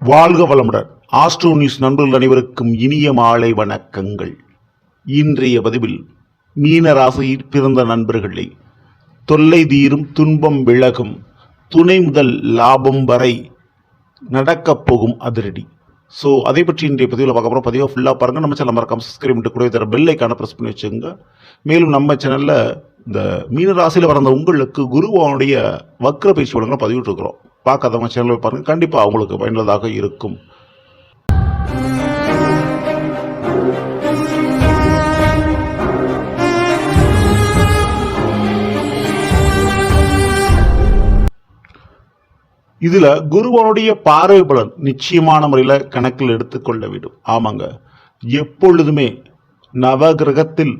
வாழ்க வளமுடன். Astro news நண்பர்கள் அனைவருக்கும் இனிய மாலை வணக்கங்கள். இன்றைய பதிவில் மீன ராசியில் பிறந்த நண்பர்களே தொல்லை தீரும் துன்பம் விலகும் துணை முதல் லாபம் வரை நடக்கப் போகும் அதிரடி. ஸோ அதை பற்றி இன்றைய பதிவில் பார்க்க போகிறோம் பதிவாக ஃபுல்லாக பாருங்கள் நம்ம சேனல் மறக்காம சப்ஸ்கிரைப் பண்ணிட்டு கூட தர பெல்லைக்கான ப்ரெஸ் பண்ணி வச்சுங்க மேலும் நம்ம சேனலில் இந்த மீனராசியில் வளர்ந்த பிறந்த உங்களுக்கு குருவானுடைய வக்ர பயிற்சி வழங்க பதிவிட்டுருக்குறோம் பார்க்காதவங்க சேனலை பாருங்கள் கண்டிப்பாக அவங்களுக்கு பயனுள்ளதாக இருக்கும். இதுல குருவனுடைய பார்வை பலன் நிச்சயமான முறையில் கணக்கில் எடுத்துக்கொள்ள வேண்டும். ஆமாங்க. எப்பொழுதுமே நவகிரகத்தில்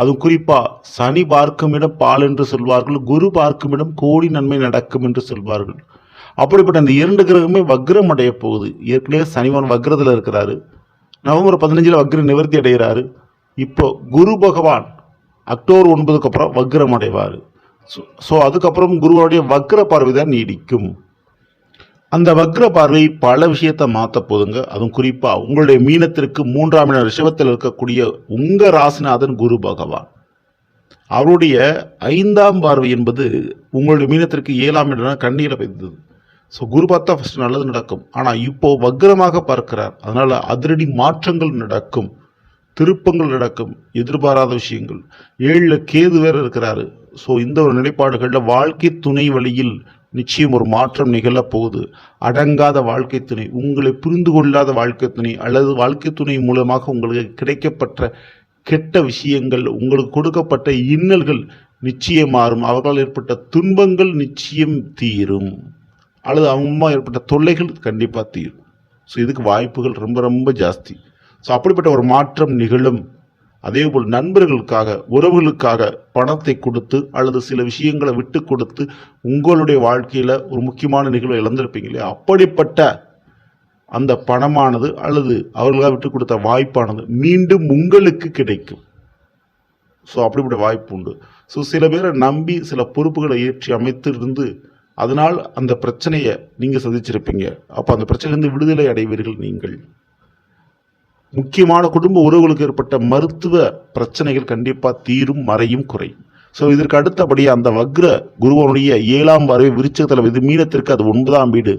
அது குறிப்பா சனி பார்க்கும் இடம் பால் என்று சொல்வார்கள் குரு பார்க்கும் இடம் கோடி நன்மை நடக்கும் என்று சொல்வார்கள். அப்படிப்பட்ட அந்த இரண்டு கிரகமே வக்ரம் அடைய போகுது. ஏற்கனவே சனிவான் வக்ரத்தில் இருக்கிறாரு. நவம்பர் பதினஞ்சில் வக்ர நிவர்த்தி அடைகிறாரு. இப்போ குரு பகவான் அக்டோபர் ஒன்பதுக்கு அப்புறம் வக்ரம் அடைவார். ஸோ ஸோ அதுக்கப்புறம் குருவனுடைய வக்ர பார்வை தான் நீடிக்கும். அந்த வக்ர பார்வை பல விஷயத்தை மாற்ற போதுங்க அதுவும் குறிப்பாக உங்களுடைய மீனத்திற்கு மூன்றாம் இட ரிஷபத்தில் இருக்கக்கூடிய உங்கள் ராசிநாதன் குரு பகவான். அவருடைய ஐந்தாம் பார்வை என்பது உங்களுடைய மீனத்திற்கு ஏழாம் இடம் கண்ணீரை பெய்தது. ஸோ குரு பார்த்தா ஃபர்ஸ்ட் நல்லது நடக்கும். ஆனால் இப்போ வக்ரமாக பார்க்கிறார். அதனால் அதிரடி மாற்றங்கள் நடக்கும். திருப்பங்கள் நடக்கும். எதிர்பாராத விஷயங்கள். ஏழில் கேது வேற இருக்கிறாரு. ஸோ இந்த ஒரு நிலைப்பாடுகளில் வாழ்க்கை துணை வழியில் நிச்சயம் ஒரு மாற்றம் நிகழப் போகுது. அடங்காத வாழ்க்கை துணை உங்களை புரிந்து கொள்ளாத வாழ்க்கை துணை அல்லது வாழ்க்கை துணை மூலமாக உங்களுக்கு கிடைக்கப்பட்ட கெட்ட விஷயங்கள் உங்களுக்கு கொடுக்கப்பட்ட இன்னல்கள் நிச்சயம் மாறும். அவர்களால் ஏற்பட்ட துன்பங்கள் நிச்சயம் தீரும். அல்லது அவங்க ஏற்பட்ட தொல்லைகள் கண்டிப்பாக தீரும். ஸோ இதுக்கு வாய்ப்புகள் ரொம்ப ரொம்ப ஜாஸ்தி. ஸோ அப்படிப்பட்ட ஒரு மாற்றம் நிகழும். அதேபோல் நண்பர்களுக்காக உறவுகளுக்காக பணத்தை கொடுத்து அல்லது சில விஷயங்களை விட்டு கொடுத்து உங்களுடைய வாழ்க்கையில் ஒரு முக்கியமான நிகழ்வை இழந்திருப்பீங்க இல்லையா? அப்படிப்பட்ட அந்த பணமானது அல்லது அவர்களாக விட்டு கொடுத்த வாய்ப்பானது மீண்டும் உங்களுக்கு கிடைக்கும். ஸோ அப்படிப்பட்ட வாய்ப்பு உண்டு. ஸோ சில பேரை நம்பி சில பொறுப்புகளை ஏற்றி அமைத்து இருந்து அதனால் அந்த பிரச்சனையை நீங்கள் சந்திச்சிருப்பீங்க. அப்போ அந்த பிரச்சனையிலிருந்து விடுதலை அடைவீர்கள் நீங்கள். முக்கியமான குடும்ப உறவுகளுக்கு ஏற்பட்ட மருத்துவ பிரச்சனைகள் கண்டிப்பாக தீரும் மறையும் குறையும். ஸோ இதற்கு அடுத்தபடியாக அந்த வக்ர குருவனுடைய ஏழாம் வரவை விருச்சகத்தில் இது மீனத்திற்கு அது ஒன்பதாம் வீடு.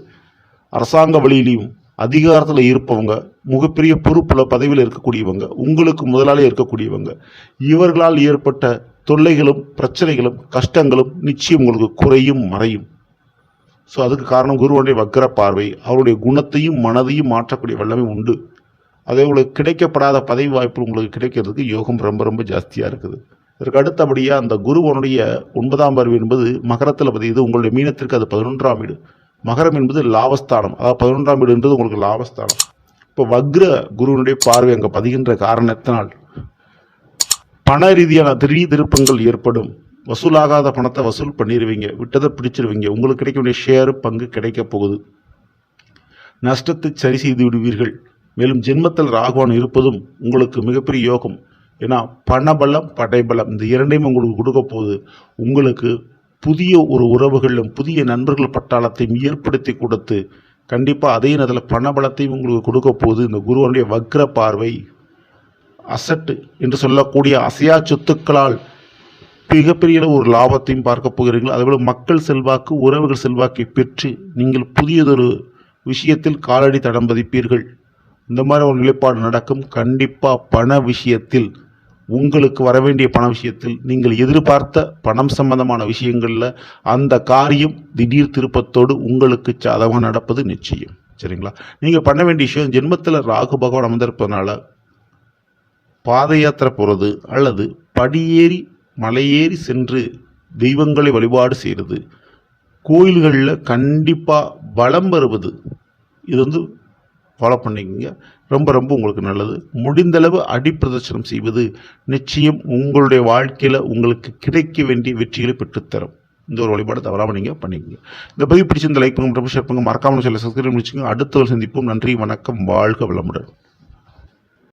அரசாங்க வழியிலையும் அதிகாரத்தில் இருப்பவங்க மிகப்பெரிய பொறுப்பில் பதவியில் இருக்கக்கூடியவங்க உங்களுக்கு முதலாளி இருக்கக்கூடியவங்க இவர்களால் ஏற்பட்ட தொல்லைகளும் பிரச்சனைகளும் கஷ்டங்களும் நிச்சயம் உங்களுக்கு குறையும் மறையும். ஸோ அதுக்கு காரணம் குருவனுடைய வக்கர பார்வை. அவருடைய குணத்தையும் மனதையும் மாற்றக்கூடிய வல்லமை உண்டு. அதே உங்களுக்கு கிடைக்கப்படாத பதவி வாய்ப்பு உங்களுக்கு கிடைக்கிறதுக்கு யோகம் ரொம்ப ரொம்ப ஜாஸ்தியாக இருக்குது. இதற்கு அடுத்தபடியாக அந்த குருவனுடைய ஒன்பதாம் பார்வை என்பது மகரத்தில் பதியுது. உங்களுடைய மீனத்திற்கு அது பதினொன்றாம் வீடு. மகரம் என்பது லாபஸ்தானம். அதாவது பதினொன்றாம் வீடு என்பது உங்களுக்கு லாபஸ்தானம். இப்போ வக்ர குருவனுடைய பார்வை அங்கே பதிகின்ற காரணத்தினால் பண ரீதியான திடீர் திருப்பங்கள் ஏற்படும். வசூலாகாத பணத்தை வசூல் பண்ணிடுவீங்க விட்டதை பிடிச்சிருவீங்க. உங்களுக்கு கிடைக்க வேண்டிய ஷேர் பங்கு கிடைக்க போகுது. நஷ்டத்தை சரி செய்து விடுவீர்கள். மேலும் ஜென்மத்தில் ராகுவான் இருப்பதும் உங்களுக்கு மிகப்பெரிய யோகம். ஏன்னா பணபலம் படைபலம் இந்த இரண்டையும் உங்களுக்கு கொடுக்க போகுது. உங்களுக்கு புதிய ஒரு உறவுகளிலும் புதிய நண்பர்கள் பட்டாளத்தையும் ஏற்படுத்தி கொடுத்து கண்டிப்பாக அதே நேரத்தில் பணபலத்தையும் உங்களுக்கு கொடுக்க போகுது. இந்த குருவனுடைய வக்ர பார்வை அசட்டு என்று சொல்லக்கூடிய அசையா சொத்துக்களால் மிகப்பெரிய ஒரு லாபத்தையும் பார்க்க போகிறீர்கள். அதேபோல் மக்கள் செல்வாக்கு உறவுகள் செல்வாக்கை பெற்று நீங்கள் புதியதொரு விஷயத்தில் காலடி தடம் பதிப்பீர்கள் இந்த மாதிரி ஒரு நிலைப்பாடு நடக்கும். கண்டிப்பாக பண விஷயத்தில் உங்களுக்கு வர வேண்டிய பண விஷயத்தில் நீங்கள் எதிர்பார்த்த பணம் சம்பந்தமான விஷயங்களில் அந்த காரியம் திடீர் திருப்பத்தோடு உங்களுக்கு சாதகமாக நடப்பது நிச்சயம். சரிங்களா? நீங்கள் பண்ண வேண்டிய விஷயம் ஜென்மத்தில் ராகு பகவான் அமர்ந்திருப்பதனால பாத யாத்திரை போகிறது அல்லது படியேறி மலையேறி சென்று தெய்வங்களை வழிபாடு செய்கிறது. கோயில்களில் கண்டிப்பாக வலம் வருவது. இது வந்து ஃபாலோ பண்ணிக்கோங்க. ரொம்ப ரொம்ப உங்களுக்கு நல்லது. முடிந்தளவு அடிப்பிரதர்சனம் செய்வது நிச்சயம் உங்களுடைய வாழ்க்கையில் உங்களுக்கு கிடைக்க வேண்டிய வெற்றிகளை பெற்றுத்தரும். இந்த ஒரு வழிபாடு தவறாமல் நீங்கள் பண்ணிக்கோங்க. இந்த பதிவு பிடிச்சிருந்த லைக் பண்ணுங்க ஷேர் பண்ணுங்க மறக்காமல் சொல்ல சப்ஸ்கிரைப் முடிச்சுங்க அடுத்த ஒரு சந்திப்போம். நன்றி வணக்கம் வாழ்க வளமுடன்.